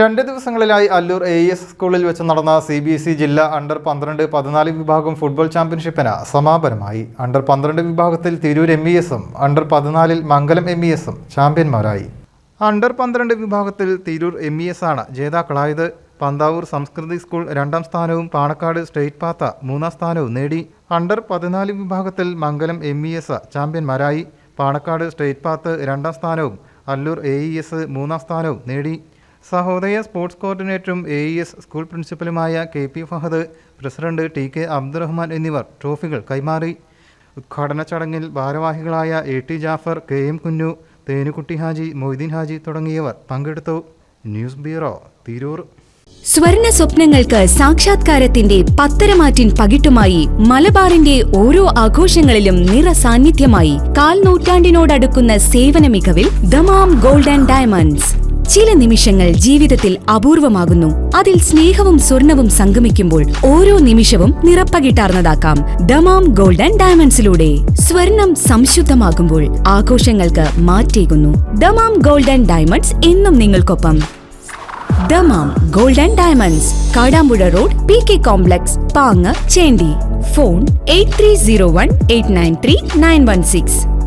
രണ്ട് ദിവസങ്ങളിലായി അല്ലൂർ A S സ്കൂളിൽ വെച്ച് നടന്ന സി ബി എസ് ഇ ജില്ലാ അണ്ടർ പന്ത്രണ്ട് പതിനാല് വിഭാഗം ഫുട്ബോൾ ചാമ്പ്യൻഷിപ്പിന് സമാപനമായി. അണ്ടർ പന്ത്രണ്ട് വിഭാഗത്തിൽ തിരൂർ എം ഇ എസും അണ്ടർ പതിനാലിൽ മംഗലം എം ഇ എസും ചാമ്പ്യന്മാരായി. അണ്ടർ പന്ത്രണ്ട് വിഭാഗത്തിൽ തിരൂർ എം ഇ എസ് ആണ് ജേതാക്കളായത്. പന്താവൂർ സംസ്കൃതി സ്കൂൾ രണ്ടാം സ്ഥാനവും പാണക്കാട് സ്റ്റേറ്റ് പാത്ത മൂന്നാം സ്ഥാനവും നേടി. അണ്ടർ പതിനാല് വിഭാഗത്തിൽ മംഗലം എം ഇ എസ് ചാമ്പ്യന്മാരായി. പാണക്കാട് സ്റ്റേറ്റ് പാത്ത് രണ്ടാം സ്ഥാനവും അല്ലൂർ എ ഇ എസ് മൂന്നാം സ്ഥാനവും നേടി. സഹോദയ സ്പോർട്സ് കോർഡിനേറ്ററും A E S school പ്രിൻസിപ്പലുമായ K P Fahad president T K Abdurahman എന്നിവർ ട്രോഫികൾ കൈമാറി. ഉദ്ഘാടന ചടങ്ങിൽ ഭാരവാഹികളായ A T Jafar K M Kunju Thenukutty Haji Moideen Haji തുടങ്ങിയവർ പങ്കെടുത്തു. News bureau Tirur. സ്വർണ സ്വപ്നങ്ങൾക്ക് സാക്ഷാത്കാരത്തിന്റെ പത്തരമാറ്റിൻ പകിട്ടുമായി മലബാറിന്റെ ഓരോ ആഘോഷങ്ങളിലും നിറ സാന്നിധ്യമായി കാൽ നൂറ്റാണ്ടിനോടടുക്കുന്ന സേവന മികവിൽ ദമാം ഗോൾഡ് ആൻഡ് ഡയമണ്ട്സ്. ചില നിമിഷങ്ങൾ ജീവിതത്തിൽ അപൂർവമാകുന്നു. അതിൽ സ്നേഹവും സ്വർണവും സംഗമിക്കുമ്പോൾ ഓരോ നിമിഷവും നിറപ്പകിട്ടാർന്നതാക്കാം. ദമാം ഗോൾഡൻ ഡയമണ്ട്സിലൂടെ സ്വർണം സംശുദ്ധമാകുമ്പോൾ ആഘോഷങ്ങൾക്ക് മാറ്റേകുന്നു. ദമാം ഗോൾഡൻ ഡയമണ്ട്സ് എന്നും നിങ്ങൾക്കൊപ്പം. Dammam golden diamonds Kadampuzha road P K complex Pang Chendi. Phone eight three zero one eight nine three nine one six.